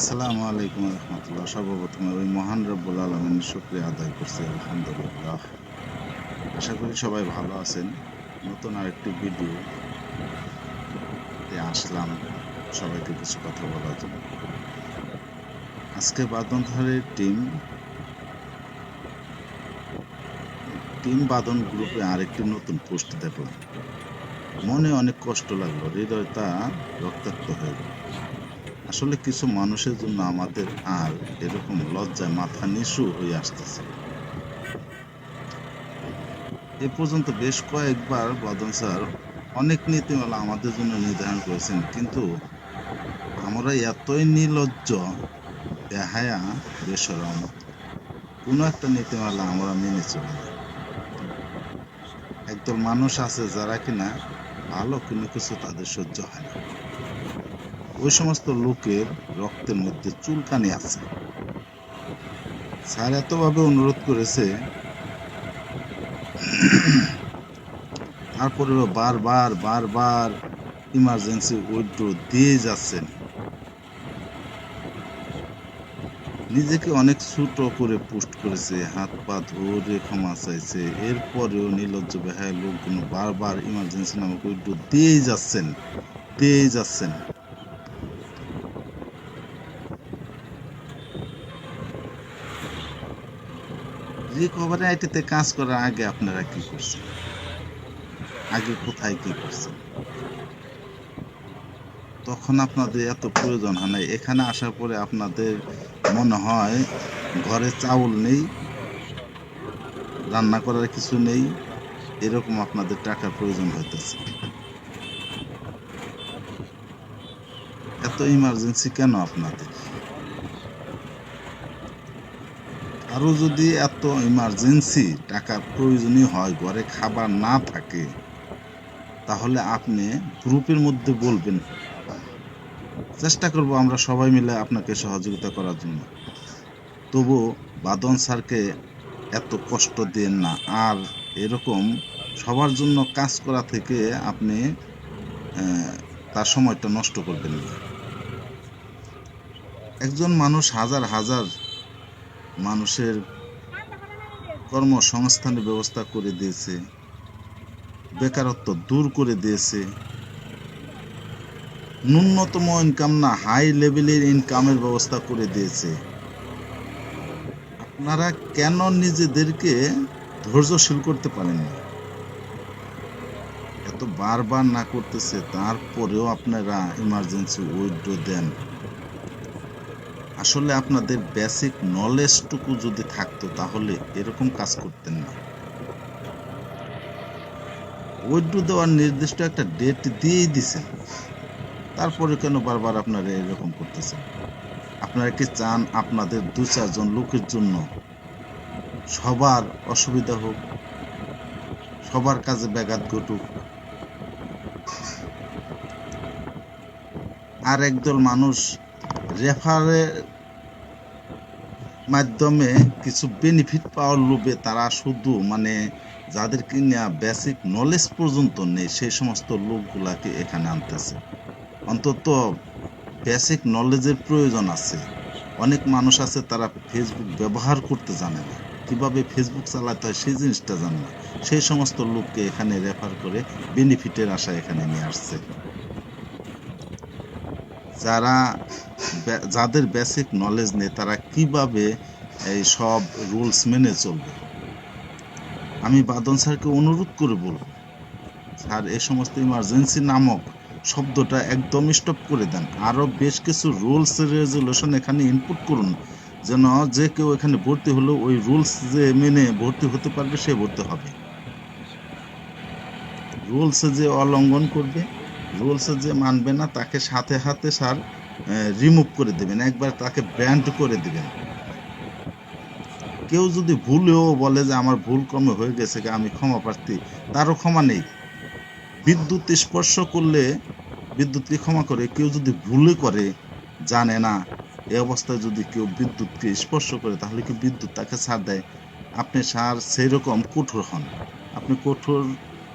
আসসালামু আলাইকুম রহমতুল্লাহ। সর্বপ্রথমে ওই মহান রব্বুল আলমিনের শুক্রিয়া আদায় করছি, আলহামদুলিল্লাহ। আশা করি সবাই ভালো আছেন। নতুন আরেকটি ভিডিও আসলাম সবাইকে কিছু কথা বলার জন্য। আজকে বাদনধারের টিম টিম বাদন গ্রুপে আরেকটি নতুন পোস্ট দেখলাম। মনে অনেক কষ্ট লাগল হৃদয়টা রক্তাক্ত হয়ে গেল। আসলে কিছু মানুষের জন্য আমাদের আর এরকম লজ্জায় মাথা নিচু হয়ে আসতেছে। এ পর্যন্ত বেশ কয়েকবার বদন স্যার অনেক নীতিমালা আমাদের জন্য নির্ধারণ করেছেন, কিন্তু আমরা এতই নির্লজ্জ, বেহায়া, বেসরম, কোনো একটা নীতিমালা আমরা মেনে চলি না। একদল মানুষ আছে যারা কিনা ভালো কোনো কিছু তাদের সহ্য হয় না। ওই সমস্ত লোকের রক্তের মধ্যে চুলকানি আছে। স্যার এতভাবে অনুরোধ করেছে, তারপরেও বারবার বারবার ইমার্জেন্সি উইথড্র দিয়ে যাচ্ছেন। নিজেকে অনেক ছোট করে পোস্ট করেছে, হাত পা ধরে ক্ষমা চাইছে, এরপরেও নির্লজ্জ বেহায় লোকগুলো বারবার ইমার্জেন্সি নামক উইড্রো দিয়েই যাচ্ছেন দিয়েই যাচ্ছেন। রিকভারি আইটিতে কাজ করার আগে আপনারা কি করছেন? আগে কোথায় কি করছেন? তখন আপনাদের এত প্রয়োজন হয় না এখানে আসার পরে আপনাদের মনে হয় ঘরে চাউল নেই, রান্না করার কিছু নেই, এরকম আপনাদের টাকার প্রয়োজন হইতেছে। এত ইমার্জেন্সি কেন আপনাদের? আরও যদি এত ইমার্জেন্সি টাকার প্রয়োজনীয় হয়, ঘরে খাবার না থাকে, তাহলে আপনি গ্রুপের মধ্যে বলবেন। চেষ্টা করব আমরা সবাই মিলে আপনাকে সহযোগিতা করার জন্য। তবু বাদন স্যারকে এত কষ্ট দেন না। আর এরকম সবার জন্য কাজ করা থেকে আপনি তার সময়টা নষ্ট করবেন না। একজন মানুষ হাজার হাজার মানুষের কর্মসংস্থানের ব্যবস্থা করে দিয়েছে, বেকারত্ব দূর করে দিয়েছে। ন্যূনতম ইনকাম না হাই লেভেলের ইনকামের ব্যবস্থা করে দিয়েছে। আপনারা কেন নিজেদেরকে ধৈর্যশীল করতে পারেন না? এত বারবার না করতেছে, তারপরেও আপনারা ইমার্জেন্সি উইথড্র দেন। আসলে আপনাদের বেসিক নলেজটুকু যদি থাকতো, তাহলে এরকম কাজ করতেন না। উইথড্র দেওয়ার নির্দিষ্ট একটা ডেট দিয়েই দিছেন। তারপরে কেন বারবার আপনারা এরকম করতেছেন? আপনারা কি চান আপনাদের দু চারজন লোকের জন্য সবার অসুবিধা হোক, সবার কাজে ব্যাঘাত ঘটুক? আর একদল মানুষ রেফারের মাধ্যমে কিছু বেনিফিট পাওয়ার লোভে তারা শুধু মানে যাদের কিনা বেসিক নলেজ পর্যন্ত নেই, সেই সমস্ত লোকগুলাকে এখানে আনতেছে। অন্তত বেসিক নলেজের প্রয়োজন আছে। অনেক মানুষ আছে তারা ফেসবুক ব্যবহার করতে জানে না। কীভাবে ফেসবুক চালাতে হয় সেই জিনিসটা জানে না। সেই সমস্ত লোককে এখানে রেফার করে বেনিফিটের আশা এখানে নিয়ে আসছে। যারা যাদের বেসিক নলেজ নেই, তারা কীভাবে এই সব রুলস মেনে চলবে? আমি বাদন স্যারকে অনুরোধ করে বলব, স্যার, এ সমস্ত ইমার্জেন্সি নামক শব্দটা একদম স্টপ করে দেন। আরও বেশ কিছু রুলস রেজুলেশন এখানে ইনপুট করুন, যেন যে কেউ এখানে ভর্তি হলেও ওই রুলস যে মেনে ভর্তি হতে পারবে, সে ভর্তি হবে। রুলস যে অলঙ্ঘন করবে রুলস যে মানবে না, তাকে সাথে হাতে স্যার রিমুভ করে দেবেন। একবার তাকে ব্যান্ড করে দিবেন। কেউ যদি ভুলেও বলে যে আমার ভুল কমে হয়ে গেছে আমি ক্ষমা প্রার্থী, তারও ক্ষমা নেই। বিদ্যুৎ স্পর্শ করলে বিদ্যুৎকে ক্ষমা করে, কেউ যদি ভুলে করে, জানে না, এ অবস্থায় যদি কেউ বিদ্যুৎকে স্পর্শ করে, তাহলে কি বিদ্যুৎ তাকে ছাড় দেয়? আপনি সার সেই রকম কঠোর হন। আপনি কঠোর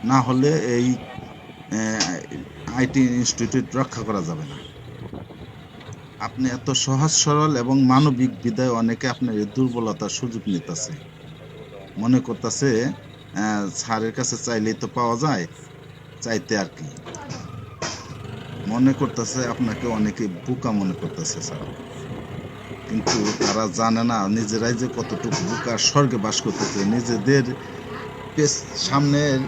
না হলে এই আইটি ইনস্টিটিউট রক্ষা করা যাবে না। আপনি এত সহজ, সরল এবং মানবিক বিদায় অনেকে আপনার এই দুর্বলতার সুযোগ নিতেছে। মনে করতেছে স্যারের কাছে চাইলেই তো পাওয়া যায়, চাইতে আর কি। মনে করতেছে, আপনাকে অনেকে বোকা মনে করতেছে স্যার। কিন্তু তারা জানে না, নিজেরাই যে কতটুকু বোকার স্বর্গে বাস করতেছে। নিজেদের সামনের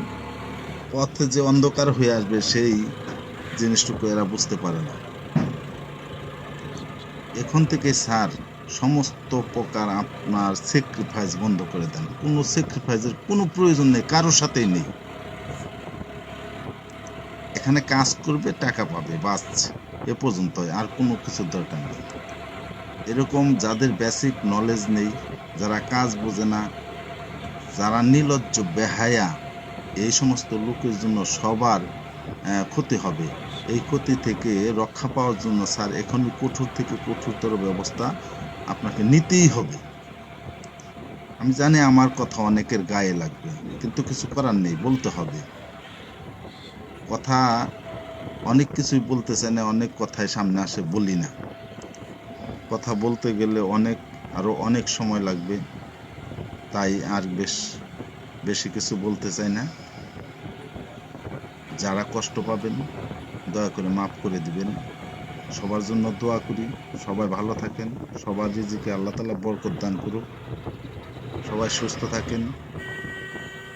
পথে যে অন্ধকার হয়ে আসবে, সেই জিনিসটুকু এরা বুঝতে পারে না। এখন থেকে স্যার, সমস্ত প্রকার আপনার স্যাক্রিফাইস বন্ধ করে দেন। কোনো স্যাক্রিফাইসের কোনো প্রয়োজন নেই কারোর সাথেই নেই। এখানে কাজ করবে, টাকা পাবে, বাস। এ পর্যন্তই, আর কোনো কিছুর দরকার নেই। এরকম যাদের বেসিক নলেজ নেই, যারা কাজ বোঝে না, যারা নির্লজ্জ বেহায়া, এই সমস্ত লোকের জন্য সবার ক্ষতি হবে। এই ক্ষতি থেকে রক্ষা পাওয়ার জন্য, স্যার, এখনই কঠোর থেকে কঠোরতর ব্যবস্থা আপনাকে নিতেই হবে। আমি জানি আমার কথা অনেকের গায়ে লাগবে, কিন্তু কিছু করার নেই, বলতে হবে। কথা অনেক কিছুই বলতে না অনেক কথাই সামনে আসে, বলি না। কথা বলতে গেলে অনেক আরও অনেক সময় লাগবে, তাই আর বেশ, বেশি কিছু বলতে চাই না। যারা কষ্ট পাবেন দয়া করে মাফ করে দিবেন। সবার জন্য দোয়া করি। সবাই ভালো থাকেন। সবার রিজিকে আল্লাহ তালা বরকত দান করুক। সবাই সুস্থ থাকেন।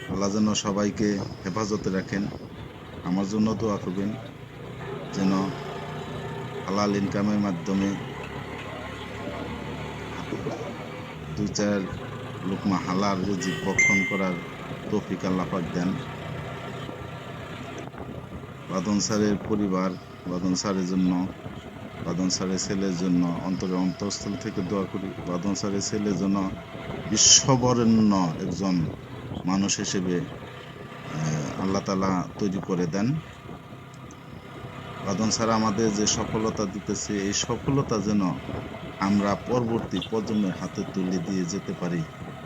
আল্লাহ যেন সবাইকে হেফাজতে রাখেন। আমার জন্য দোয়া করবেন যেন হালাল ইনকামের মাধ্যমে দুই চার লোকমা হালাল রিজিক বক্ষণ করার তৌফিক আল্লাহ পাক দেন। বাদন স্যারের পরিবার, বাদন স্যারের জন্য, বাদন স্যারের ছেলের জন্য অন্তরের অন্তঃস্থল থেকে দোয়া করি, বাদন স্যারের ছেলের জন্য বিশ্ববরেণ্য একজন মানুষ হিসেবে আল্লাহ তালা তৈরি করে দেন। বাদন স্যার আমাদের যে সফলতা দিতেছে, এই সফলতা যেন আমরা পরবর্তী প্রজন্মের হাতে তুলে দিয়ে যেতে পারি,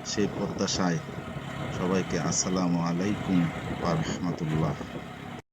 সেই প্রত্যাশায় সবাইকে আসসালামু আলাইকুম রাহমাতুল্লাহ।